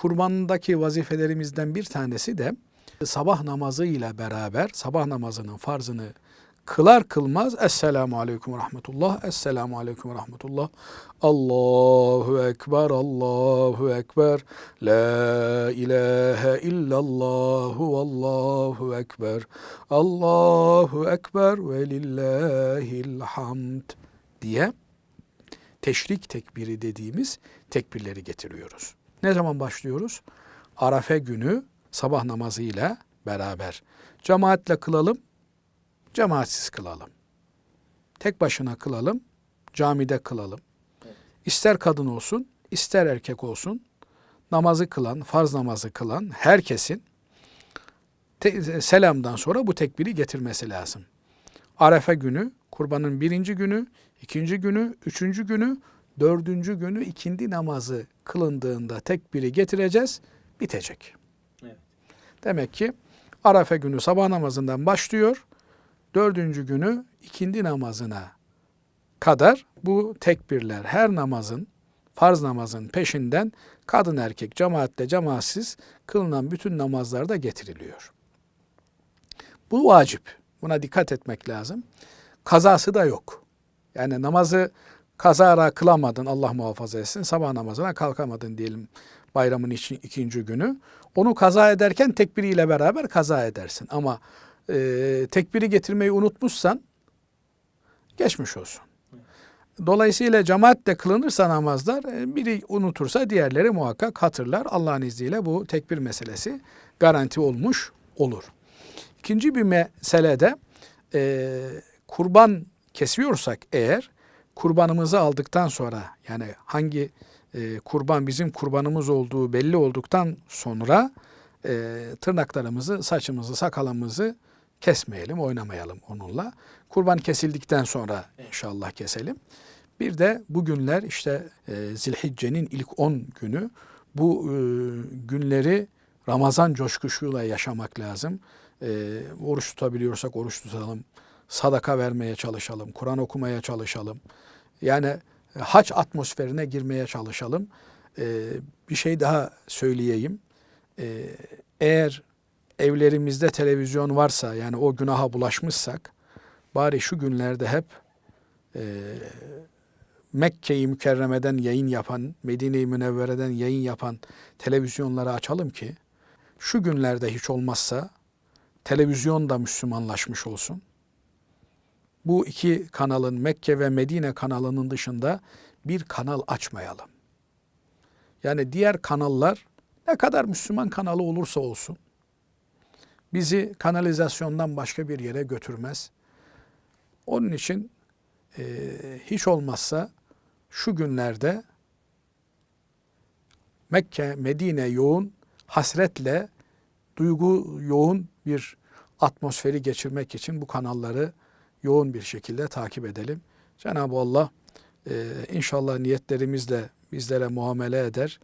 Kurbandaki vazifelerimizden bir tanesi de sabah namazı ile beraber sabah namazının farzını kılar kılmaz Esselamu Aleyküm ve Rahmetullah, Esselamu Aleyküm ve Rahmetullah, Allahu Ekber, Allahu Ekber, La ilahe illallahu, Allahu Ekber, Allahu Ekber ve lillahil hamd diye teşrik tekbiri dediğimiz tekbirleri getiriyoruz. Ne zaman başlıyoruz? Arafe günü sabah namazıyla beraber. Cemaatle kılalım, cemaatsiz kılalım. Tek başına kılalım, camide kılalım. İster kadın olsun, ister erkek olsun, namazı kılan, farz namazı kılan herkesin te- selamdan sonra bu tekbiri getirmesi lazım. Arefe günü, kurbanın birinci günü, ikinci günü, üçüncü günü, dördüncü günü ikindi namazı kılındığında tekbiri getireceğiz, bitecek. Evet. Demek ki Arafe günü sabah namazından başlıyor, dördüncü günü ikindi namazına kadar bu tekbirler her namazın, farz namazın peşinden kadın erkek cemaatle cemaatsiz kılınan bütün namazlarda getiriliyor. Bu vacip. Buna dikkat etmek lazım. Kazası da yok. Yani namazı kazara kılamadın Allah muhafaza etsin. Sabah namazına kalkamadın diyelim bayramın için ikinci günü. Onu kaza ederken tekbiriyle beraber kaza edersin. Ama e, tekbiri getirmeyi unutmuşsan geçmiş olsun. Dolayısıyla cemaatle kılınırsa namazlar e, biri unutursa diğerleri muhakkak hatırlar. Allah'ın izniyle bu tekbir meselesi garanti olmuş olur. İkinci bir mesele de e, kurban kesiyorsak eğer kurbanımızı aldıktan sonra yani hangi e, kurban bizim kurbanımız olduğu belli olduktan sonra e, tırnaklarımızı, saçımızı, sakalımızı kesmeyelim, oynamayalım onunla. Kurban kesildikten sonra inşallah keselim. Bir de bugünler işte e, Zilhicce'nin ilk 10 günü bu e, günleri Ramazan coşkusuyla yaşamak lazım. E, oruç tutabiliyorsak oruç tutalım. Sadaka vermeye çalışalım. Kur'an okumaya çalışalım. Yani e, haç atmosferine girmeye çalışalım. E, bir şey daha söyleyeyim. E, eğer evlerimizde televizyon varsa yani o günaha bulaşmışsak bari şu günlerde hep e, Mekke-i Mükerreme'den yayın yapan, Medine-i Münevvere'den yayın yapan televizyonları açalım ki şu günlerde hiç olmazsa televizyon da Müslümanlaşmış olsun. Bu iki kanalın Mekke ve Medine kanalının dışında bir kanal açmayalım. Yani diğer kanallar ne kadar Müslüman kanalı olursa olsun bizi kanalizasyondan başka bir yere götürmez. Onun için e, hiç olmazsa şu günlerde Mekke, Medine yoğun, hasretle duygu yoğun bir atmosferi geçirmek için bu kanalları yoğun bir şekilde takip edelim. Cenab-ı Allah e, inşallah niyetlerimizle bizlere muamele eder.